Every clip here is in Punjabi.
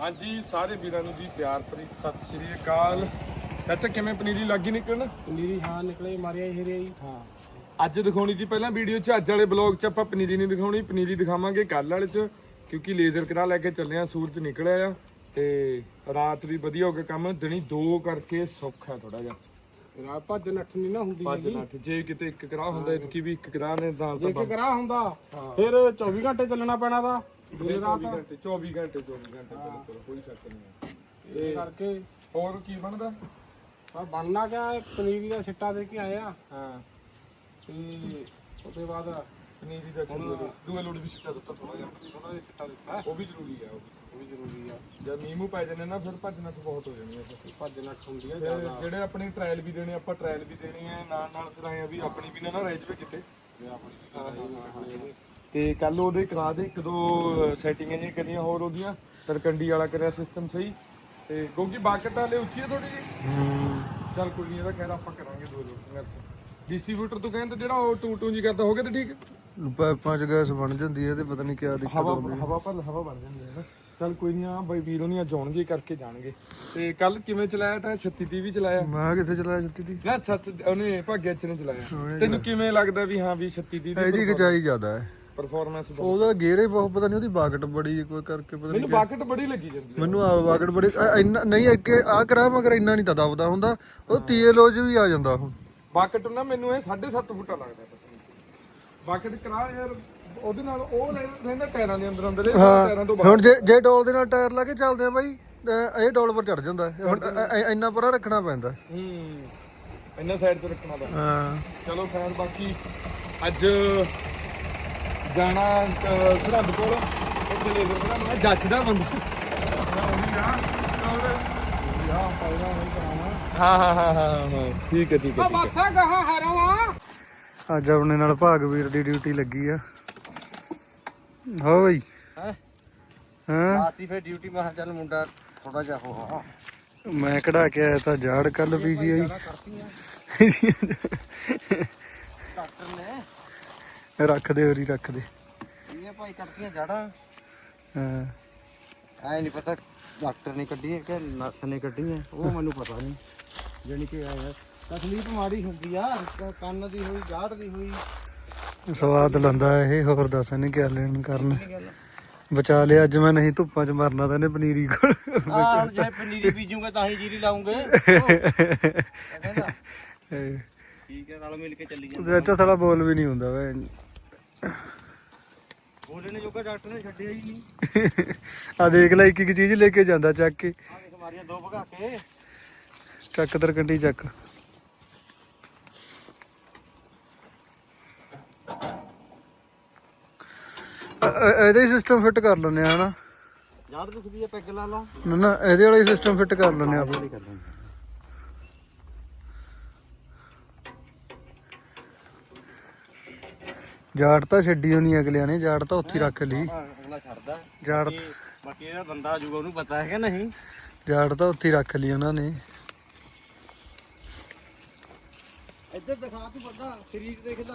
ਹਾਂਜੀ ਸਾਰੇ ਵੀਰਾਂ ਨੂੰ ਜੀ ਪਿਆਰ ਭਰੀ ਸਤਿ ਸ਼੍ਰੀ ਅਕਾਲ। ਚਾਚਾ ਕਿਵੇਂ ਪਨੀਰੀ ਲੱਗੀ ਨਿਕਲਣ? ਪਨੀਰੀ ਹਾਂ ਨਿਕਲੇ ਮਾਰਿਆ ਹੀਰੇ ਜੀ। ਹਾਂ। ਅੱਜ ਦਿਖਾਉਣੀ ਸੀ ਪਹਿਲਾਂ ਵੀਡੀਓ 'ਚ ਅੱਜ ਵਾਲੇ ਬਲੌਗ 'ਚ ਆਪਾਂ ਪਨੀਰੀ ਨਹੀਂ ਦਿਖਾਉਣੀ ਪਨੀਰੀ ਦਿਖਾਵਾਂਗੇ ਕੱਲ ਵਾਲੇ 'ਚ ਕਿਉਂਕਿ ਲੇਜ਼ਰ ਕਰਾ ਲੈ ਕੇ ਚੱਲੇ ਆ ਸੂਰਜ ਨਿਕਲਿਆ ਆ ਤੇ ਰਾਤ ਵੀ ਵਧੀਆ ਹੋ ਗਿਆ ਕੰਮ ਦਿਨੀ ਦੋ ਕਰਕੇ ਸੌਖਾ ਥੋੜਾ ਜਿਹਾ। ਰਾਤ ਭੱਜ ਨੱਠ ਨਹੀਂ ਨਾ ਹੁੰਦੀ ਪੰਜ ਨੱਠ ਜੇ ਕਿਤੇ ਇੱਕ ਕਰਾ ਹੁੰਦਾ ਇਤਕੀ ਵੀ ਇੱਕ ਕਰਾ ਨੇ ਨਾਲ ਤਾਂ ਜੇ ਕਿ ਕਰਾ ਹੁੰਦਾ ਫਿਰ 24 ਘੰਟੇ ਚੱਲਣਾ ਪੈਣਾ ਦਾ ਦਿਨ ਰਾਤ? 24 ਘੰਟੇ 24 ਘੰਟੇ 24 ਘੰਟੇ ਬਿਲਕੁਲ ਕੋਈ ਸ਼ੱਕ ਨਹੀਂ ਹੈ। ਇਹ ਕਰਕੇ ਹੋਰ ਕੀ ਬਣਦਾ? ਆ ਬਣਨਾ ਕਿਆ ਹੈ, ਪਨੀਰੀ ਦਾ ਛਿੱਟਾ ਦੇ ਕੇ ਆਏ ਆ ਹਾਂ। ਤੇ ਉਹਦੇ ਬਾਅਦ ਪਨੀਰੀ ਦਾ ਚਲੋ ਦੂਏ ਲੋੜ ਵੀ ਸਿੱਟਾ ਦਿੱਤਾ ਥੋੜਾ ਜਿਹਾ। ਥੋੜਾ ਜਿਹਾ ਛਿੱਟਾ ਦਿੱਤਾ। ਉਹ ਵੀ ਜ਼ਰੂਰੀ ਆ ਉਹ ਵੀ। ਉਹ ਵੀ ਜ਼ਰੂਰੀ ਆ। ਜਦ ਮੀਂਹ ਮੂੰਹ ਪੈ ਜਾਂਦੇ ਨਾ ਫਿਰ ਭੱਜਣਾ ਤਾਂ ਬਹੁਤ ਹੋ ਜਾਣੀ ਹੈ ਫਿਰ। ਭੱਜ ਨੱਠ ਹੁੰਦੀ ਆ ਫਿਰ ਜ਼ਿਆਦਾ। ਜਿਹੜੇ ਆਪਣੇ ਟ੍ਰਾਇਲ ਵੀ ਦੇਣੇ ਆਪਾਂ ਟ੍ਰਾਇਲ ਵੀ ਦੇਣੀ ਹੈ ਨਾਲ ਨਾਲ ਫਿਰ ਆਏ ਆ ਵੀ ਆਪਣੀ ਵੀ ਨਾ ਨਾ ਰਹਿ ਜਵੇ ਕਿਤੇ। ਜੇ ਆਪਣੀ ਵੀ ਤੇ ਕੱਲ ਉਹਦੇ ਕਰਾ ਦੇ ਇੱਕ ਦੋ ਸੈਟਿੰਗਾਂ ਜੀ ਕਰੀਆਂ ਹੋਰ ਉਹਦੀਆਂ ਤਰਕੰਡੀ ਵਾਲਾ ਕਰਿਆ ਸਿਸਟਮ ਸਹੀ। ਤੇ ਕਿਉਂਕਿ ਬਾਕਟ ਵਾਲੇ ਉੱਚੀ ਹੈ ਥੋੜੀ ਜੀ ਚੱਲ ਕੋਈ ਨਹੀਂ ਇਹਦਾ ਖੈਰ ਆਪਾਂ ਕਰਾਂਗੇ ਦੋ ਲੋਕ ਡਿਸਟ੍ਰੀਬਿਊਟਰ ਤੋਂ। ਕਹਿੰਦੇ ਜਿਹੜਾ ਉਹ ਟੂ ਟੂ ਜੀ ਕਰਦਾ ਹੋਗੇ ਤੇ ਠੀਕ? ਪਾਈਪਾਂ 'ਚ ਗੈਸ ਬਣ ਜਾਂਦੀ ਹੈ ਤੇ ਪਤਾ ਨਹੀਂ ਕਿਆ ਦਿੱਕਤ ਹਵਾ ਹਵਾ ਭਰ ਹਵਾ ਬਣ ਜਾਂਦੀ ਹੈ ਨਾ। ਚੱਲ ਕੋਈ ਨਹੀਂ ਆ ਬਾਈ ਵੀਰੋ ਨਹੀਂ ਅੱਜ ਆਉਣਗੇ ਕਰਕੇ ਜਾਣਗੇ। ਤੇ ਕੱਲ ਕਿਵੇਂ ਚਲਾਇਆ ਤਾਂ 36 30 ਵੀ ਚਲਾਇਆ? ਮੈਂ ਕਿੱਥੇ ਚਲਾਇਆ ਜੱਤੀ ਦੀ ਨਾ ਸੱਚ ਉਹਨੇ ਭਾਗਿਆ ਚ ਨੇ ਚਲਾਇਆ। ਤੈਨੂੰ ਕਿਵੇਂ ਲੱਗਦਾ ਵੀ ਹਾਂ ਵੀ 36 30 ਦੀ ਇਹਦੀ ਖਿਚਾਈ ਜ਼ਿਆਦਾ ਹੈ। ਪਰਫਾਰਮੈਂਸ ਉਹਦਾ ਗੇਰੇ ਬਹੁਤ ਪਤਾ ਨਹੀਂ ਉਹਦੀ ਬਾਕਟ ਬੜੀ ਕੋਈ ਕਰਕੇ ਪਤਾ ਨਹੀਂ ਮੈਨੂੰ ਬਾਕਟ ਬੜੀ ਲੱਗੀ ਜਾਂਦੀ ਹੈ। ਮੈਨੂੰ ਆ ਬਾਕਟ ਬੜੀ ਅ- ਇੰਨਾ ਨਹੀਂ ਅੱਗੇ ਆ ਕਰਾ ਮਗਰ ਇੰਨਾ ਨਹੀਂ ਤਾਂ ਦਬਦਾ ਹੁੰਦਾ ਉਹ ਤੀਏਲੋ 'ਚ ਵੀ ਆ ਜਾਂਦਾ ਹੁਣ ਬਾਕਟ ਨਾ ਮੈਨੂੰ ਇਹ 7.5 ਫੁੱਟਾ ਲੱਗਦਾ ਪਤਾ ਨਹੀਂ ਬਾਕਟ ਕਰਾ ਯਾਰ ਉਹਦੇ ਨਾਲ ਉਹ ਰਹਿ- ਰਹਿੰਦਾ ਟਾਇਰਾਂ ਦੇ ਅੰਦਰ ਅੰਦਰ ਇਹ ਟਾਇਰਾਂ ਤੋਂ ਬਾਹਰ ਹੁਣ ਜੇ ਜੇ ਡੋਲ ਦੇ ਨਾਲ ਟਾਇਰ ਲਾ ਕੇ ਚੱਲਦੇ ਆ ਬਾਈ ਤਾਂ ਇਹ ਡੋਲ ਪਰ ਚੜ ਜਾਂਦਾ ਹੈ। ਹੁਣ ਇੰਨਾ ਪਰਾਂ ਰੱਖਣਾ ਪੈਂਦਾ ਹੂੰ। ਇੰਨਾ ਸਾਈਡ ਤੇ ਰੱਖਣਾ ਪੈਂਦਾ। ਹਾਂ। ਚਲੋ ਖੈਰ ਬਾਕੀ ਅੱਜ ਜਾਣਾ ਅਹ, ਸਰਹੰਦ ਕੋਲ ਉੱਥੇ ਲੈ ਫਿਰ ਮੈਂ ਜੱਜ ਦਾ ਬੰਦਾ। ਹਾਂ ਹਾਂ ਹਾਂ ਹਾਂ ਹਾਂ ਠੀਕ ਹੈ ਠੀਕ ਹੈ ਅੱਜ ਆਪਣੇ ਨਾਲ ਭਾਗਵੀਰ ਦੀ ਡਿਊਟੀ ਲੱਗੀ ਆ। ਹੋ ਬਈ। ਹੈਂ? ਹਾਂ? ਆਤੀ ਫਿਰ ਡਿਊਟੀ ਮਾ ਚੱਲ ਮੁੰਡਾ ਥੋੜਾ ਜਿਹਾ ਹੋ ਮੈਂ ਕਢਾ ਕੇ ਆਇਆ ਤਾਂ ਜਾੜ ਕੱਲ ਪੀਜੀਆਈ ਡਾਕਟਰ ਨੇ ਰੱਖ ਦੇ ਹੋਰੀ ਰੱਖ ਦੇ ਇਹ ਭਾਈ ਕੱਟੀਆਂ ਜੜਾਂ। ਹਾਂ। ਐ ਨਹੀਂ ਪਤਾ ਡਾਕਟਰ ਨੇ ਕੱਢੀ ਹੈ ਕਿ ਨਰਸ ਨੇ ਕੱਢੀ ਹੈ ਉਹ ਮੈਨੂੰ ਪਤਾ ਨਹੀਂ ਜਾਨੀ ਕਿ ਆਇਆ ਤਕਲੀਫ ਮਾਰੀ ਹੁੰਦੀ ਆ ਕ- ਕੰਨ ਦੀ ਹੋਈ ਜਾੜ ਦੀ ਹੋਈ। ਸਵਾਦ ਲੰਦਾ ਇਹ ਹੋਰ ਦੱਸ ਇਹਨੇ ਕਿਆ ਲੈਣ ਕਰਨ। ਕੀ ਬਚਾ ਲਿਆ ਅੱਜ ਮੈਂ ਨਹੀਂ ਧੁੱਪਾਂ 'ਚ ਮਰਨਾ ਤਾਂ ਇਹਨੇ ਪਨੀਰੀ ਕੋਲ। ਹੁਣ ਜੇ ਪਨੀਰੀ ਬੀਜੂਗੇ ਤਾਂ ਹੀ ਜੀਰੀ ਲਾਉਂਗੇ। ਕਹਿੰਦਾ ਇਹ। ਠੀਕ ਹੈ ਨਾਲ ਮਿਲ ਕੇ ਚੱਲੀ ਜਾਂਦੇ। ਉਹਦੇ ਚ ਸਾਲਾ ਬੋਲ ਵੀ ਨਹੀਂ ਹੁੰਦਾ ਵੇ। ਬੋਲੇ ਨੇ ਜੋਗਾ ਡਾਕਟਰ ਨੇ ਛੱਡਿਆ ਹੀ ਨਹੀਂ। ਆ ਦੇਖ ਲੈ ਇੱਕ ਇੱਕ ਚੀਜ਼ ਲੈ ਕੇ ਜਾਂਦਾ ਚੱਕ ਕੇ। ਆ ਦੇਖ ਮਾਰੀਆਂ ਦੋ ਭਗਾ ਕੇ। ਚੱਕ ਤਰਕੰਡੀ ਚੱਕ। ਅ- ਅ- ਇਹਦਾ ਹੀ ਸਿਸਟਮ ਫਿੱਟ ਕਰ ਲੈਨੇ ਆ ਹਨਾ? ਜਾੜ ਦੁਖਦੀ ਹੈ ਪੈਗ ਲਾ ਲਾ। ਨਾ ਨਾ ਇਹਦੇ ਵਾਲਾ ਹੀ ਸਿਸਟਮ ਫਿੱਟ ਕਰ ਆ ਆਪਾਂ। ਕਰ ਲੈਂਦੇ ਜਾੜ ਤਾਂ ਛੱਡੀ ਹੋਣੀ ਅਗਲਿਆਂ ਨੇ ਜਾੜ ਤਾਂ ਉੱਥੇ ਹੀ ਰੱਖ ਲਈ। ਅਗਲਾ ਛੱਡਦਾ। ਜਾੜ ਬਾਕੀ ਬਾਕੀ ਇਹਦਾ ਬੰਦਾ ਆ ਜਾਊਗਾ ਉਹਨੂੰ ਪਤਾ ਹੈ ਕਿ ਨਹੀਂ? ਜਾੜ ਤਾਂ ਉੱਥੇ ਹੀ ਰੱਖ ਲਈ ਉਹਨਾਂ ਨੇ। ਇੱਧਰ ਦਿਖਾ ਤੂੰ ਵੱਡਾ ਸਰੀਰ ਦੇਖ ਲੈ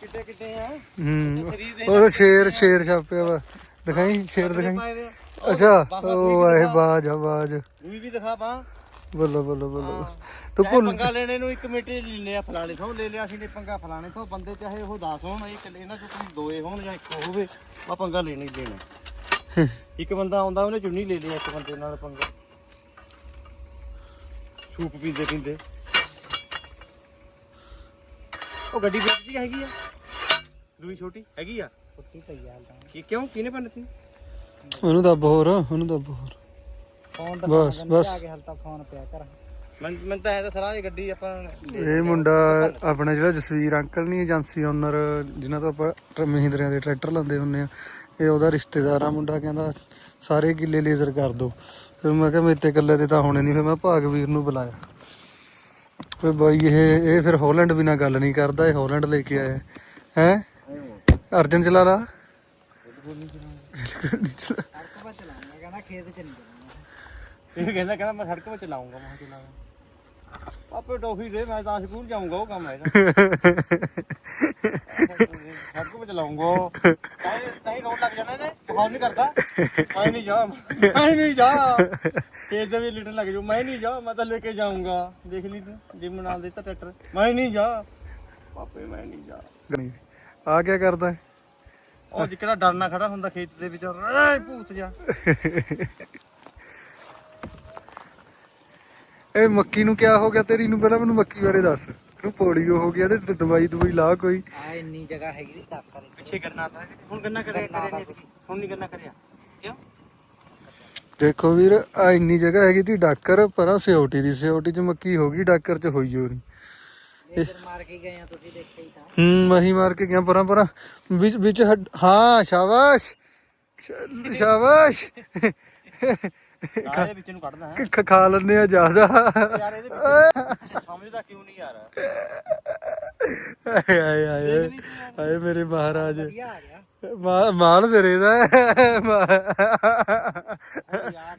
ਕਿੱਡੇ ਕਿੱਡੇ ਆ। ਹੂੰ ਉਹ ਸ਼ੇਰ ਸ਼ੇਰ ਛਾਪਿਆ ਵਾ। ਦਿਖਾਈ? ਸ਼ੇਰ ਦਿਖਾਈ? ਅੱਛਾ ਉਹ ਆਏ ਬਾਜ ਆ ਬਾਜ। ਦੂਈ ਵੀ ਦਿਖਾ ਪਾ ਬੱਲੋ ਬੱਲੋ ਬੱਲੋ। ਤੂੰ ਚਾਹੇ ਭੁੱਲ ਪੰਗਾ ਲੈਣੇ ਨੂੰ ਇੱਕ ਮਿੰਟ ਲੈਨੇ ਆ ਫਲਾਣੇ ਤੋਂ ਲੈ ਲਿਆ ਸੀ ਨੇ ਪੰਗਾ ਫਲਾਣੇ ਤੋਂ ਬੰਦੇ ਚਾਹੇ ਉਹ 10 ਹੋਣ ਇਹ ਇਕੱਲੇ ਇਹਨਾਂ ਚੋਂ ਕੋਈ ਦੋਏ ਹੋਣ ਜਾਂ ਇੱਕ ਹੋਵੇ ਆ ਪੰਗਾ ਲੈਣਾ ਹੀ ਲੈਣਾ। ਇੱਕ ਬੰਦਾ ਆਉਂਦਾ ਉਹਨੇ ਚੁੰਨੀ ਲੈ ਲਿਆ ਇੱਕ ਬੰਦੇ ਨਾਲ ਪੰਗਾ। ਸੂਪ ਪੀਂਦੇ ਪੀਂਦੇ। ਉਹ ਗੱਡੀ ਵੇਚਦੀ ਹੈਗੀ ਆ। ਦੂਈ ਛੋਟੀ ਹੈਗੀ ਆ। ਕੁੱਤੀ ਪਈ ਆ ਕੀ ਕਿਉਂ? ਕਿਹਨੇ ਬੰਨਤੀ ਉਹਨੂੰ ਦੱਬ ਹੋਰ ਉਹਨੂੰ ਦੱਬ ਹੋਰ। ਫੋਨ ਬਸ ਬਸ। ਕੇ ਹਲ ਤਾਂ ਫੋਨ ਪਿਆ ਕਰ। ਮੈਂ ਮੈਂ ਤਾਂ ਐ ਤਾਂ ਸਲਾਹ ਇਹ ਗੱਡੀ ਆਪਾਂ ਇਹ ਮੁੰਡਾ ਆਪਣਾ ਜਿਹੜਾ ਜਸਵੀਰ ਅੰਕਲ ਨਹੀਂ ਏਜੰਸੀ ਓਨਰ ਜਿਨ੍ਹਾਂ ਤੋਂ ਆਪਾਂ ਮਹਿੰਦਰਿਆਂ ਦੇ ਟਰੈਕਟਰ ਲਾਉਂਦੇ ਹੁੰਨੇ ਆ ਇਹ ਉਹਦਾ ਰਿਸ਼ਤੇਦਾਰ ਆ ਮੁੰਡਾ ਕਹਿੰਦਾ ਸਾਰੇ ਕਿੱਲੇ ਲੇਜ਼ਰ ਕਰ ਦੋ। ਫਿਰ ਮੈਂ ਕਿਹਾ ਮੇਰੇ ਤੇ ਇਕੱਲੇ ਤੇ ਤਾਂ ਹੋਣੇ ਨਹੀਂ ਫਿਰ ਮੈਂ ਭਾਗਵੀਰ ਨੂੰ ਬੁਲਾਇਆ। ਫਿਰ ਬਾਈ ਇਹ ਇਹ ਫਿਰ ਹਾਲੈਂਡ ਬਿਨਾ ਗੱਲ ਨਹੀਂ ਕਰਦਾ ਇਹ ਹਾਲੈਂਡ ਲੈ ਕੇ ਆਇਆ। ਹੈ? ਅਰਜਨ ਚਲਾ ਲਾ। ਕਹਿੰਦਾ ਖੇਤ ਚ ਨਹੀਂ। ਇਹ ਕਹਿੰਦਾ ਕਹਿੰਦਾ ਮੈਂ ਸੜਕ 'ਤੇ ਚਲਾਉਂਗਾ ਮੈਂ ਕਿਹਾ ਚਲਾਉਂਗਾ ਆਪੇ ਟੋਫੀ ਦੇ ਮੈਂ ਤਾਂ ਸਕੂਲ ਜਾਊਂਗਾ ਉਹ ਕੰਮ ਹੈ ਇਹਦਾ। ਸੜਕ ਵਿੱਚ ਲਾਉਂਗਾ ਤਾਈ ਤਾਈ ਰੋਡ ਲੱਗ ਜਾਣਾ ਨੇ ਬਹੁਤ ਨਹੀਂ ਕਰਦਾ। ਮੈਂ ਨਹੀਂ ਜਾ ਮੈਂ ਨਹੀਂ ਜਾ। ਤੇਜ਼ ਦੇ ਵੀ ਲੀਟਰ ਲੱਗ ਜਾਊ ਮੈਂ ਨਹੀਂ ਜਾ ਮੈਂ ਤਾਂ ਲੈ ਕੇ ਜਾਊਂਗਾ। ਦੇਖ ਲਈ ਤੂੰ ਜਿਮ ਨਾਲ ਦਿੱਤਾ ਟਰੈਕਟਰ। ਮੈਂ ਨਹੀਂ ਜਾ। ਪਾਪੇ ਮੈਂ ਨਹੀਂ ਜਾ। ਆ ਕੀ ਕਰਦਾ? ਹੈ? ਉਹ ਜਿਹੜਾ ਡਰਨਾ ਖੜਾ ਹੁੰਦਾ ਖੇਤ ਦੇ ਵਿੱਚ ਏ ਭੂਤ ਜਾ ਇਹ ਮੱਕੀ ਨੂੰ ਕਿਆ ਹੋ ਗਿਆ ਤੇਰੀ? ਨੂੰ ਪਹਿਲਾਂ ਮੈਨੂੰ ਮੱਕੀ ਬਾਰੇ ਦੱਸ। ਇਹਨੂੰ ਪੋਲੀਓ ਹੋ ਗਿਆ ਤੇ ਦਵਾਈ ਦਵਾਈ ਲਾ ਕੋਈ। ਆ ਇੰਨੀ ਜਗ੍ਹਾ ਹੈਗੀ ਦੀ ਟੱਕਰ ਪਿੱਛੇ ਕਰਨਾ ਤਾਂ ਹੁਣ ਗੰਨਾ ਕਰਿਆ ਕਰਿਆ ਨਹੀਂ ਹੁਣ ਨਹੀਂ ਗੰਨਾ ਕਰਿਆ। ਕਿਉਂ? ਦੇਖੋ ਵੀਰ ਆ ਇੰਨੀ ਜਗ੍ਹਾ ਹੈਗੀ ਤੀ ਡਾਕਰ ਪਰਾਂ ਸਿਓਟੀ ਦੀ ਸਿਓਟੀ ਚ ਮੱਕੀ ਹੋ ਗਈ ਡਾਕਰ ਚ ਹੋਈ ਹੋ ਨਹੀਂ ਲੇਜ਼ਰ ਮਾਰ ਕੇ ਗਏ ਆ ਤੁਸੀਂ ਦੇਖਿਆ ਹੀ ਤਾਂ। ਹੂੰ ਮਹੀ ਮਾਰ ਕੇ ਗਿਆ ਪਰਾਂ ਪਰਾਂ। ਵਿੱਚ ਹਾਂ ਸ਼ਾਬਾਸ਼! ਸ਼- ਵਿੱਚ ਨੂੰ ਹੈ। ਖ- ਖਾ ਲੈਂਦੇ ਆ ਜ਼ਿਆਦਾ। ਯਾਰ ਇਹਦੇ ਵਿੱਚ ਸਮਝਦਾ ਕਿਉਂ ਨਹੀਂ ਯਾਰ? ਆਏ ਆਏ ਆਏ ਆਏ ਮੇਰੇ ਮਹਾਰਾਜ। ਵਧੀਆ ਆ ਗਿਆ ਮਾ- ਮਾਲ ਤੇਰੇ ਦਾ। ਹੈ। ਮਾ- ਯਾਰ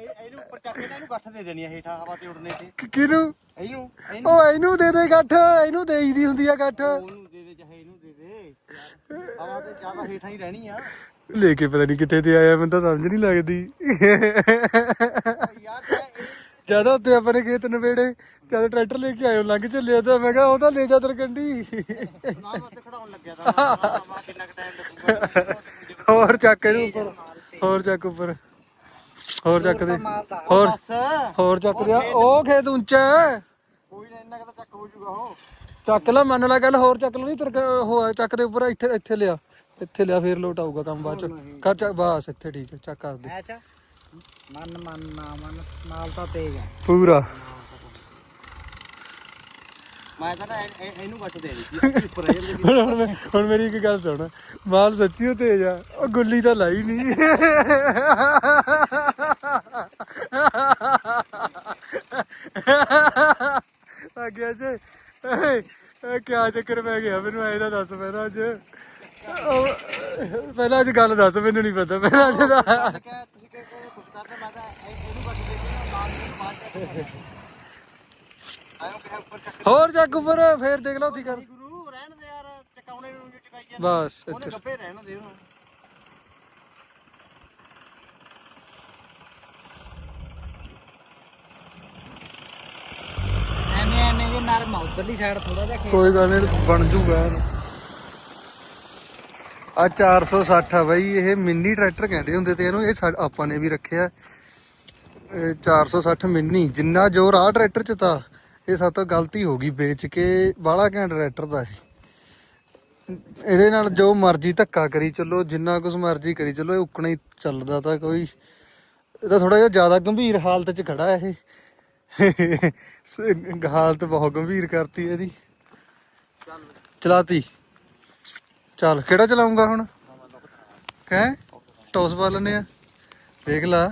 ਇਹ- ਇਹਨੂੰ ਉੱਪਰ ਚੱਕ ਕੇ ਨਾ ਇਹਨੂੰ ਗੱਠ ਦੇ ਦੇਣੀ ਹੈ ਹੇਠਾਂ ਹਵਾ ਤੇ ਉੜਨੇ ਤੇ। ਕਿਹਨੂੰ? ਇਹਨੂੰ ਇਹਨੂੰ। ਉਹ ਇਹਨੂੰ ਦੇ ਦੇ ਗੱਠ ਇਹਨੂੰ ਦੇਈਦੀ ਹੁੰਦੀ ਆ ਗੱਠ। ਉਹਨੂੰ ਦੇ ਦੇ ਚਾਹੇ ਇਹਨੂੰ ਦੇ ਦੇ। ਯਾਰ ਹਵਾ ਤੇ ਜ਼ਿਆਦਾ ਹੇਠਾਂ ਹੀ ਰਹਿਣੀ ਆ। ਲੈ ਕੇ ਪਤਾ ਨਹੀਂ ਕਿੱਥੇ ਤੇ ਆਇਆ, ਮੈਨੂੰ ਤਾਂ ਸਮਝ ਨਹੀਂ ਲੱਗਦੀ। ਜਦੋਂ ਉੱਤੇ ਆਪਾਂ ਖੇਤ ਨਵੇੜੇ ਜਦ ਟਰੈਕਟਰ ਲੈ ਕੇ ਆਇਓ ਲੰਘ ਚੱਲਿਆ ਤਾਂ ਮੈਂ ਕਿਹਾ, ਉਹ ਤਾਂ ਲੈ ਜਾ ਤਰਕੰਡੀ। ਨਾ ਹੋਰ ਚੱਕ ਇਹਨੂੰ ਉੱਪਰ, ਹੋਰ ਚੱਕ ਉੱਪਰ। ਹੋਰ ਚੱਕ ਦੇ। ਹੋਰ ਹੋਰ ਚੱਕ ਦਿਆ ਉਹ ਖੇਤ ਉੱਚਾ ਕੋਈ ਨਾ ਇੰਨਾ ਕੁ ਚੱਕ ਹੋ। ਜੂਗਾ ਉਹ ਚੱਕ ਲੈ, ਮੰਨ ਲੈ ਗੱਲ, ਹੋਰ ਚੱਕ ਲਓ ਨਹੀਂ ਤਰਕ ਉਹ ਚੱਕ ਦੇ ਉੱਪਰ, ਇੱਥੇ ਇੱਥੇ ਲਿਆ। ਇੱਥੇ ਲਿਆ ਫੇਰ ਲੋਟ ਆਊਗਾ ਕੰਮ ਬਾਅਦ ਚ। ਕਰ ਚੱਕ ਬਸ ਇੱਥੇ ਠੀਕ ਹੈ ਚੱਕ ਕਰ ਦੇ ਐ ਚ ਮਨ ਮਨ ਨਾ ਮਨ ਨਾਲ ਤਾਂ ਤੇਜ਼ ਆ। ਪੂਰਾ। ਮੈਂ ਤਾਂ ਨਾ ਇਹ- ਇਹ- ਇਹਨੂੰ ਗੱਠ ਦੇ ਦਿੱਤੀ। ਉੱਪਰ ਰਹਿ ਜਾਂਦੇ ਹੁਣ ਹੁਣ ਮੈਂ- ਹੁਣ ਮੇਰੀ ਇੱਕ ਗੱਲ ਸੁਣ। ਮਾਲ ਸੱਚੀ ਓ ਤੇਜ ਆ। ਉਹ ਗੁੱਲੀ ਤਾਂ ਲਾਈ ਨਹੀਂ ਆ ਗਿਆ ਜੇ ਕਿਆ ਚੱਕਰ ਪੈ ਗਿਆ? ਮੈਨੂੰ ਐ ਤਾਂ ਦੱਸ ਪਹਿਲਾਂ ਅੱਜ। ਉਹ, ਪਹਿਲਾਂ ਅੱਜ ਗੱਲ ਦੱਸ ਮੈਨੂੰ ਨਹੀਂ ਪਤਾ ਪਹਿਲਾਂ ਅੱਜ ਦਾ। ਕਿਹਾ ਤੁਸੀਂ ਕਿ ਕੁਝ ਕਰਦੇ ਮੈਂ ਤਾਂ ਇਹ- ਇਹਨੂੰ ਗੱਠ ਦੇ ਦਿੱਤੀ ਨਾਲ ਨੂੰ ਬਾਅਦ ਚੱਕ ਆਇਓ ਕਿ ਉੱਪਰ ਚੱਕ ਹੋਰ ਚੱਕ ਉੱਪਰ ਫੇਰ ਦੇਖ ਲਓ ਉੱਥੇ ਕਰ। ਗੁਰੂ ਰਹਿਣ ਦੇ ਯਾਰ ਚਕਾਉਣੇ ਨੂੰ ਜੋ ਚਕਾਈ ਜਾਂਦੇ ਬਸ ਉਹਨੇ ਇੱਥੇ। ਗੱਪੇ ਰਹਿਣ ਦੇ ਉਹਨੂੰ ਐਵੇਂ ਐਵੇਂ ਜੇ ਨਰਮ ਉਧਰਲੀ ਸਾਈਡ ਥੋੜਾ ਜਿਹਾ ਕੋਈ ਗੱਲ ਨਹੀਂ ਬਣ ਜੂਗਾ। ਆ 460 ਆ ਬਾਈ, ਇਹ ਮਿੰਨੀ ਟਰੈਕਟਰ ਕਹਿੰਦੇ ਹੁੰਦੇ ਤੇ ਇਹਨੂੰ, ਇਹ ਆਪਾਂ ਨੇ ਵੀ ਰੱਖਿਆ। ਇਹ 460 ਮਿੰਨੀ, ਜਿੰਨਾ ਜ਼ੋਰ ਆ ਟਰੈਕਟਰ ਚ ਤਾਂ ਇਹ ਸਾਤੋਂ ਗਲਤੀ ਹੋ ਗਈ ਵੇਚ ਕੇ ਬਾਲਾ ਘੈਂਟ ਟਰੈਕਟਰ ਦਾ ਇਹਦੇ ਨਾਲ ਜੋ ਮਰਜ਼ੀ ਧੱਕਾ ਕਰੀ ਚੱਲੋ, ਜਿੰਨਾ ਕੁਝ ਮਰਜ਼ੀ ਕਰੀ ਚੱਲੋ, ਇਹ ਉੱਕਣਾ ਹੀ ਚੱਲਦਾ ਤਾਂ ਕੋਈ। ਇਹ ਤਾਂ ਥੋੜਾ ਜਿਹਾ ਜ਼ਿਆਦਾ ਗੰਭੀਰ ਹਾਲਤ 'ਚ ਖੜਾ ਇਹ। ਹਾਲਤ ਬਹੁਤ ਗੰਭੀਰ ਕਰਤੀ ਇਹਦੀ। ਚਲਾਤੀ। ਚੱਲ ਕਿਹੜਾ ਚਲਾਉਂਗਾ ਹੁਣ? ਕਹਿ ਟੌਸ ਪਾ ਲੈਨੇ ਆ। ਦੇਖ ਲਾ।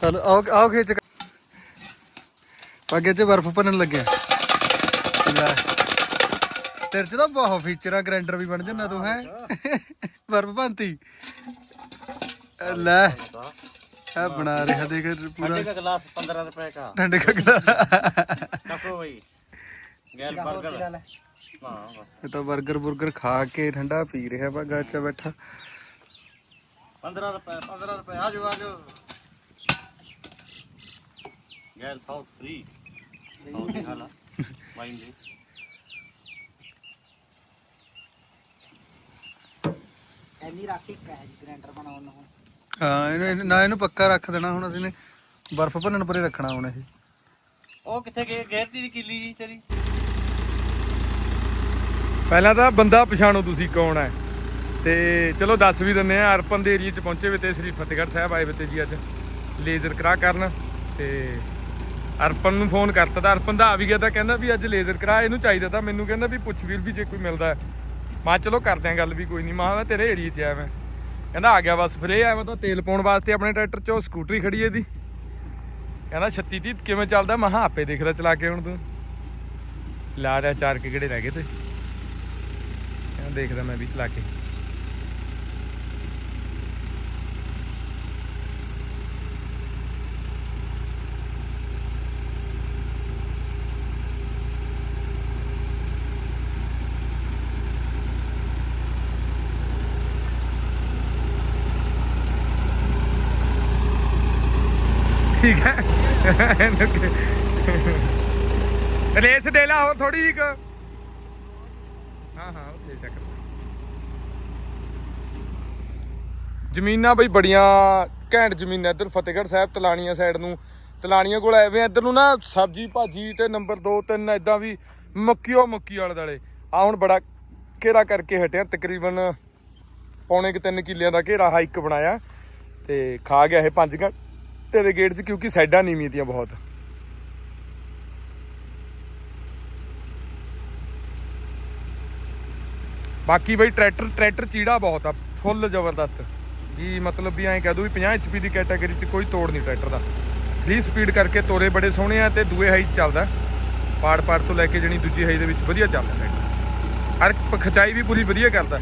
ਚੱਲ ਆਓ ਆਓ ਖੇਚ ਅੱਗੇ ਤੇ ਬਰਫ਼ ਭੰਨਣ ਲੱਗਿਆ। ਲੈ। ਤੇਰੇ ਚ ਤਾਂ ਬਹੁਤ ਫੀਚਰ ਆ ਗ੍ਰੈਂਡਰ ਵੀ ਬਣ ਜੰਨਾ ਤੂੰ ਹੈ? ਬਰਫ਼ ਭੰਤੀ ਲੈ। ਆ ਬਣਾ ਰਿਹਾ ਦੇਖ ਪੂਰਾ। ਅੰਡੇ ਦਾ ਗਲਾਸ 15 ਰੁਪਏ ਦਾ ਠੰਡੇ ਕਗਲਾ ਚੱਕੋ ਬਈ। ਗੈਲ 버ਗਰ ਹਾਂ? ਬਸ ਇਹ ਤਾਂ 버ਗਰ ਬੁਰਗਰ ਖਾ ਕੇ ਠੰਡਾ ਪੀ ਰਿਹਾ ਵਾ ਗੱਚ ਬੈਠਾ। 15 ਰੁਪਏ 15 ਰੁਪਏ ਆ ਜਾਓ ਆ ਜਾਓ ਗੈਲ ਸਾਊਥ ਫ੍ਰੀ ਸਾਊਥ ਦੀ ਹਾਲਾ ਵਾਈਨ ਦੇ। ਐਨੀ ਰਾਖੀ ਕੈਜ ਗ੍ਰੈਂਡਰ ਬਣਾਉਣ ਨੂੰ। ਹਾਂ ਇਹਨੂੰ ਇਹਨੂੰ- ਨਾ ਇਹਨੂੰ ਪੱਕਾ ਰੱਖ ਦੇਣਾ ਹੁਣ ਅਸੀਂ ਨੇ ਬਰਫ਼ ਭੰਨਣ ਪਰੇ ਰੱਖਣਾ ਹੁਣ ਇਹ। ਉਹ ਕਿੱਥੇ ਗਏ? ਗੇਰਤੀ ਦੀ ਕਿੱਲੀ ਜੀ ਤੇਰੀ? ਪਹਿਲਾਂ ਤਾਂ ਬੰਦਾ ਪਛਾਣੋ ਤੁਸੀਂ ਕੌਣ ਹੈ। ਤੇ ਚਲੋ ਦੱਸ ਵੀ ਦਿੰਨੇ ਆ ਅਰਪਨ ਦੇ ਏਰੀਆ ਚ ਪਹੁੰਚੇ ਵੇ ਤੇ ਸ੍ਰੀ ਫਤਿਹਗੜ੍ਹ ਸਾਹਿਬ ਆਏ ਵੇ ਤੇ ਜੀ ਅੱਜ। ਲੇਜ਼ਰ ਕਰਾ ਕਰਨ ਤੇ ਅਰਪਨ ਨੂੰ ਫੋਨ ਕਰਤਾ ਤਾਂ ਅਰਪਨ ਦਾ ਆ ਵੀ ਗਿਆ ਤਾਂ ਕਹਿੰਦਾ ਵੀ ਅੱਜ ਲੇਜ਼ਰ ਕਰਾ, ਇਹਨੂੰ ਚਾਹੀਦਾ ਤਾਂ ਮੈਨੂੰ ਕਹਿੰਦਾ ਵੀ ਪੁੱਛ ਵੀਰ ਵੀ ਜੇ ਕੋਈ ਮਿਲਦਾ ਹੈ। ਮੈਂ ਕਿਹਾ ਚਲੋ ਕਰਦੇ ਆਂ ਗੱਲ ਵੀ, ਕੋਈ ਨਹੀਂ। ਮਾਂ ਮੈਂ ਤੇਰੇ ਏਰੀਆ 'ਚ ਆਇਆ ਮੈਂ। ਕਹਿੰਦਾ ਆ ਗਿਆ ਬਸ ਫਿਰ, ਇਹ ਆਇਆ ਮੈਂ ਤਾਂ ਤੇਲ ਪਾਉਣ ਵਾਸਤੇ ਆਪਣੇ ਟਰੈਕਟਰ 'ਚੋਂ ਸਕੂਟਰੀ ਖੜੀ ਇਹਦੀ। ਕਹਿੰਦਾ 36 30 ਕਿਵੇਂ ਚੱਲਦਾ? ਮੈਂ ਆਪੇ ਦੇਖ ਲੈ ਚਲਾ ਕੇ ਹੁਣ ਤੂੰ। ਲਾ ਰਿਆ ਚਾਰ ਕੇ ਕਿਹੜੇ ਰਹਿ ਗਏ ਤੇ। देख रहा मैं भी चला के ठीक है? रेस दे ला हो थोड़ी सी ਹਾਂ ਹਾਂ, ਉੱਥੇ ਚੱਕ ਜ਼ਮੀਨਾਂ ਬਈ ਬੜੀਆਂ ਘੈਂਟ ਜ਼ਮੀਨਾਂ, ਇੱਧਰ ਫਤਿਹਗੜ੍ਹ ਸਾਹਿਬ, ਤਲਾਣੀਆਂ ਸਾਈਡ ਨੂੰ। ਤਲਾਣੀਆਂ ਕੋਲ ਐਵੇਂ ਇੱਧਰ ਨੂੰ ਨਾ ਸਬਜੀ ਭਾਜੀ ਤੇ ਨੰਬਰ 2 3 ਇਦਾਂ ਵੀ ਮੱਕੀਓ ਮੱਕੀ ਵਾਲੇ ਦਾਲੇ ਆ ਹੁਣ ਬੜਾ ਘੇਰਾ ਕਰਕੇ ਹਟਿਆ, ਤਕਰੀਬਨ ਪੌਣੇ ਕਿ 3 ਕਿੱਲਿਆਂ ਦਾ ਘੇਰਾ ਹਾਈਕ ਬਣਾਇਆ ਤੇ ਖਾ ਗਿਆ ਇਹ 5 ਘੰਟੇ ਦੇ ਗੇਟ 'ਚ ਕਿਉਂਕਿ ਸਾਈਡਾਂ ਨੀਵੀਆਂ ਤੀਆਂ ਬਹੁਤ। ਬਾਕੀ ਬਈ ਟਰੈਕਟਰ ਟਰੈਕਟਰ ਚੀੜਾ ਬਹੁਤ ਆ, ਫੁੱਲ ਜ਼ਬਰਦਸਤ। ਕੀ ਮਤਲਬ ਵੀ ਐਂ ਕਹਿ ਦੂ ਵੀ 50 HP ਦੀ ਕੈਟਾਗਰੀ 'ਚ ਕੋਈ ਤੋੜ ਨਹੀਂ ਟਰੈਕਟਰ ਦਾ। 3 ਸਪੀਡ ਕਰਕੇ ਤੋਰੇ ਬੜੇ ਸੋਹਣੇ ਆ ਤੇ ਦੂਏ ਹਾਈ 'ਚ ਚੱਲਦਾ। ਪਾੜ ਪਾੜ ਤੋਂ ਲੈ ਕੇ ਜਣੀ ਦੂਜੀ ਹਾਈ ਦੇ ਵਿੱਚ ਵਧੀਆ ਚੱਲਦਾ ਟਰੈਕਟਰ। ਹਰ ਪ- ਖਚਾਈ ਵੀ ਪੂਰੀ ਵਧੀਆ ਕਰਦਾ।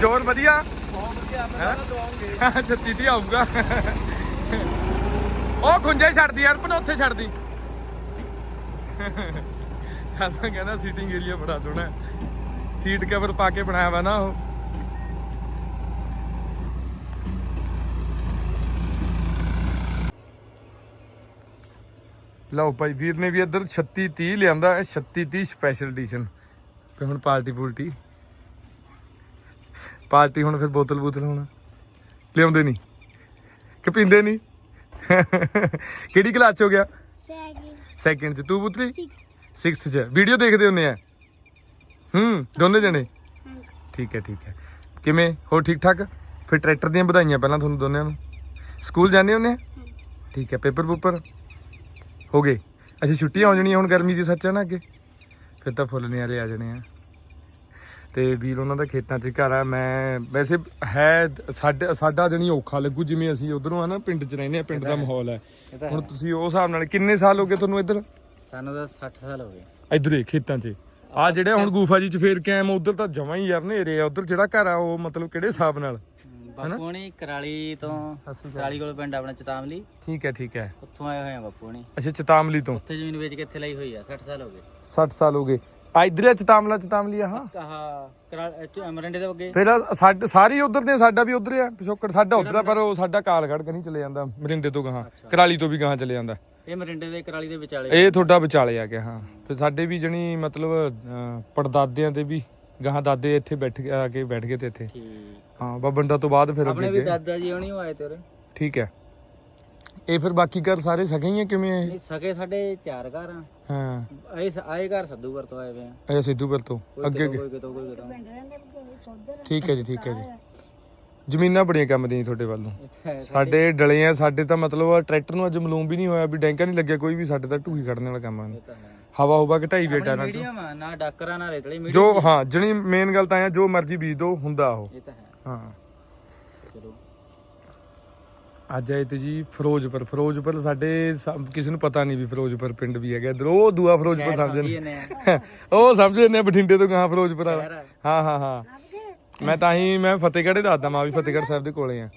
ਜੋਰ ਵਧੀਆ? ਬਹੁਤ ਵਧੀਆ ਅੱਛਾ ਤੀਤੀ ਆਊਗਾ। ਉਹ ਖੁੰਝੇ ਛੱਡਦੀ ਯਾਰ ਪਰ ਉੱਥੇ ਛੱਡਦੀ। ਹਾਸਾਂ ਕਹਿੰਦਾ ਸੀਟਿੰਗ ਏਰੀਆ ਬੜਾ ਸੋਹਣਾ। ਸੀਟ ਕਵਰ ਪਾ ਕੇ ਬਣਾਇਆ ਵਾ ਨਾ ਉਹ। ਲਓ ਭਾਈ ਵੀਰ ਨੇ ਵੀ ਇੱਧਰ 36 30 ਲਿਆਂਦਾ ਹੈ 36 30 ਸਪੈਸ਼ਲ ਐਡੀਸ਼ਨ ਤੇ ਹੁਣ ਪਾਰਟੀ ਪੂਲਟੀ ਪਾਰਟੀ ਹੁਣ ਫਿਰ ਬੋਤਲ ਬੋਤਲ ਹੁਣ। ਲਿਆਉਂਦੇ ਨਹੀਂ। ਕਿ ਪੀਂਦੇ ਨਹੀਂ। ਕਿਹੜੀ ਕਲਾਸ ਚ ਹੋ ਗਿਆ? ਸੈਕਿੰਡ ਚ ਤੂੰ ਪੁੱਤਰੀ? Sixth, 6th ਚ। ਵੀਡੀਓ ਦੇਖਦੇ ਹੁੰਨੇ ਆ। ਹੂੰ ਦੋਨੇ ਜਣੇ? ਠੀਕ ਹੈ ਠੀਕ ਹੈ। ਕਿਵੇਂ? ਹੋ ਠੀਕ ਠਾਕ? ਫਿਰ ਟਰੈਕਟਰ ਦੀਆਂ ਵਧਾਈਆਂ ਪਹਿਲਾਂ ਤੁਹਾਨੂੰ ਦੋਨਿਆਂ ਨੂੰ। ਸਕੂਲ ਜਾਂਦੇ ਹੁੰਨੇ ਆ? ਠੀਕ ਹੈ ਪੇਪਰ ਪੂਪਰ? ਹੋ ਗਏ। ਅੱਛਾ ਛੁੱਟੀਆਂ ਹੋ ਜਾਣੀਆਂ ਹੁਣ ਗਰਮੀ ਦੀ ਸੱਚ ਹੈ ਨਾ ਅੱਗੇ। ਫਿਰ ਤਾਂ ਫੁੱਲ ਨਿਆਰੇ ਆ ਜਾਣੇ ਆ। ਤੇ ਵੀਰ ਉਹਨਾਂ ਦਾ ਖੇਤਾਂ 'ਚ ਘਰ ਆ। ਮੈਂ ਵੈਸੇ ਹੈ ਸਾਡੇ ਸਾਡਾ ਜਣੀ ਔਖਾ ਲੱਗੂ ਜਿਵੇਂ ਅਸੀਂ ਉਧਰੋਂ ਆ ਨਾ ਪਿੰਡ 'ਚ ਰਹਿੰਦੇ ਆ ਪਿੰਡ ਦਾ ਮਾਹੌਲ ਹੈ। ਹੁਣ ਤੁਸੀਂ ਉਹ ਹਿਸਾਬ ਨਾਲ ਕਿੰਨੇ ਸਾਲ ਹੋ ਗਏ ਤੁਹਾਨੂੰ ਇੱਧਰ? ਸਾਨੂੰ ਤਾਂ 60 ਸਾਲ ਹੋ ਗਏ। ਇਧਰੇ ਖੇਤਾਂ 'ਚ। ਆ ਜਿਹੜਾ ਹੁਣ ਗੂਫਾ ਜੀ 'ਚ ਫੇਰ ਕੇ ਆਇਆ ਉਧਰ ਤਾਂ ਜਮਾਂ ਹੀ ਯਾਰ ਨੇਰੇ ਆ। ਉਧਰ ਜਿਹੜਾ ਘਰ ਆ ਉਹ ਮਤਲਬ ਕਿਹੜੇ ਹਿਸਾਬ ਨਾਲ? ਬਾਪੂ ਕਰਾਲੀ ਤੋਂ ਕਰਾਲੀ ਕੋਲ ਪਿੰਡ ਆਪਣਾ ਚਤਾਮਲੀ। ਠੀਕ ਹੈ ਠੀਕ ਹੈ। ਉੱਥੋਂ ਆਏ ਹੋਏ ਆ ਬਾਪੂ ਅੱਛਾ ਚਤਾਮਲੀ ਤੋਂ। ਉੱਥੇ ਜ਼ਮੀਨ ਵੇਚ ਕੇ ਇੱਥੇ ਲਈ ਹੋਈ ਆ 60 ਸਾਲ ਹੋ ਗਏ। 60 ਸਾਲ ਹੋ ਗਏ। ਆ ਇਧਰ ਚਤਾਮਲਾ ਚਤਾਮਲੀ ਆ ਹਾਂ। ਕਹਾ ਕਰਾ ਮਰੰਡੇ ਦੇ ਅੱਗੇ। ਫਿਰ ਆਹ ਸਾਡੇ ਸਾਰੇ ਉਧਰ ਨੇ ਸਾਡਾ ਵੀ ਉਧਰ ਆ ਪਿਛੋਕੜ। ਸਾਡਾ ਉਧਰ ਆ ਪਰ ਉਹ ਸਾਡਾ ਕਾਲਗੜ ਕਨੀ ਚਲੇ ਜਾਂਦਾ ਮਰਿੰਡੇ ਤੋਂ ਗਾਹਾਂ। ਕਰਾਲੀ ਤੋਂ ਵੀ ਗਾਹਾਂ ਚਲੇ ਜਾਂਦਾ। ਇਹ ਮਰਿੰਡੇ ਦੇ ਕਰਾਲੀ ਦੇ ਵਿਚਾਲੇ ਇਹ ਤੁਹਾਡਾ ਵਿਚਾਲੇ ਆ ਗਿਆ ਹਾਂ। ਫਿਰ ਸਾਡੇ ਵੀ ਜਣੀ ਮਤਲਬ ਅਹ, ਪੜਦਾਦਿਆਂ ਦੇ ਵੀ ਗਾਹਾਂ ਦਾਦੇ ਇੱਥੇ ਬੈਠ ਕੇ ਆ ਕੇ ਬੈਠ ਗਏ ਤੇ ਇੱਥੇ। ਠੀਕ। ਹਾਂ ਬੱਬੰਡਾ ਤੋਂ ਬਾਅਦ ਫਿਰ ਆਪਣੇ ਅੱਗੇ ਵੀ ਗਏ। ਦਾਦਾ ਜੀ ਹੋਣੀ ਆਏ ਤੇ ਉਰੇ। ਠੀਕ ਹੈ। ਇਹ ਫਿਰ ਬਾਕੀ ਘਰ ਸਾਰੇ ਸਕੇ ਹੀ ਆ ਕਿਵੇਂ ਇਹ? ਨਹੀਂ ਸਕੇ ਸਾਡੇ ਚਾਰ ਘਰ ਆ। ਹਾਂ। ਆਏ ਆਏ ਘਰ ਸੱਦੂਗਰ ਤੋਂ ਆਏ ਵੇ ਆ। ਇਹ ਸਿੱਧੂਪੁਰ ਤੋਂ। ਕੋਈ ਅੱਗੇ ਕਿਤੋਂ, ਅੱਗੇ। ਕੋਈ ਕਿਤੋਂ ਕੋਈ ਕਿਤੋਂ। ਠੀਕ ਹੈ ਜੀ ਠੀਕ ਹੈ ਜੀ। ਜ਼ਮੀਨਾਂ ਬੜੀਆਂ ਕੰਮ ਦੀਆਂ ਜੀ ਤੁਹਾਡੇ ਵੱਲੋਂ ਇੱਥੇ ਸਾਡੇ ਡਲੇ ਆ ਸਾਡੇ ਤਾਂ ਮਤਲਬ ਟਰੈਕਟਰ ਨੂੰ ਅੱਜ ਮਲੂਮ ਵੀ ਨਹੀਂ ਹੋਇਆ ਵੀ ਡੈਂਕਾ ਨਹੀਂ ਲੱਗਿਆ ਕੋਈ ਵੀ ਸਾਡੇ ਤਾਂ ਢੂਹੀ ਕੱਢਣ ਵਾਲਾ ਕੰਮ ਆ। ਇਹ ਤਾਂ ਹੈ। ਹਵਾ ਹੁਵਾ ਘਟਾਈ ਬੇਟਾ ਨਾਲ ਮੀਡੀਅਮ ਆ ਨਾ ਡਾਕਰਾ ਨਾ ਰੇਤਲੀ ਮੀਡੀਅਮ। ਜੋ ਹਾਂ ਜਣੀ ਮੇਨ ਗੱਲ ਤਾਂ ਆ ਜੋ ਮਰਜ਼ੀ ਬੀਜ ਦੋ ਹੁੰਦਾ ਉਹ। ਇਹ ਤਾਂ ਹੈ। ਅੱਜ ਆਏ ਤੇ ਜੀ ਫਿਰੋਜ਼ਪੁਰ। ਫਿਰੋਜ਼ਪੁਰ ਸਾਡੇ ਸਭ- ਕਿਸੇ ਨੂੰ ਪਤਾ ਨਹੀਂ ਵੀ ਫਿਰੋਜ਼ਪੁਰ ਪਿੰਡ ਵੀ ਹੈਗਾ। ਇਧਰ ਉਹ ਦੂਆ ਫਿਰੋਜ਼ਪੁਰ ਸਮਝਦੇ ਸਮਝੀ ਨੇ ਉਹ ਸਮਝਦੇ ਨੇ ਬਠਿੰਡੇ ਤੋਂ ਗਾਂ ਫਿਰੋਜ਼ਪੁਰ ਵਾਲਾ। ਹਾਂ ਹਾਂ ਹਾਂ। ਮੈਂ ਤਾਂ ਹੀ ਮੈਂ ਫਤਿਹਗੜ੍ਹ ਹੀ ਦੱਸਦਾ ਮੈਂ ਵੀ ਫਤਿਹਗੜ੍ਹ ਸਾਹਿਬ ਦੇ ਕੋਲੇ ਆ।